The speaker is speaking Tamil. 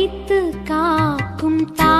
வைத்து காக்கும் தா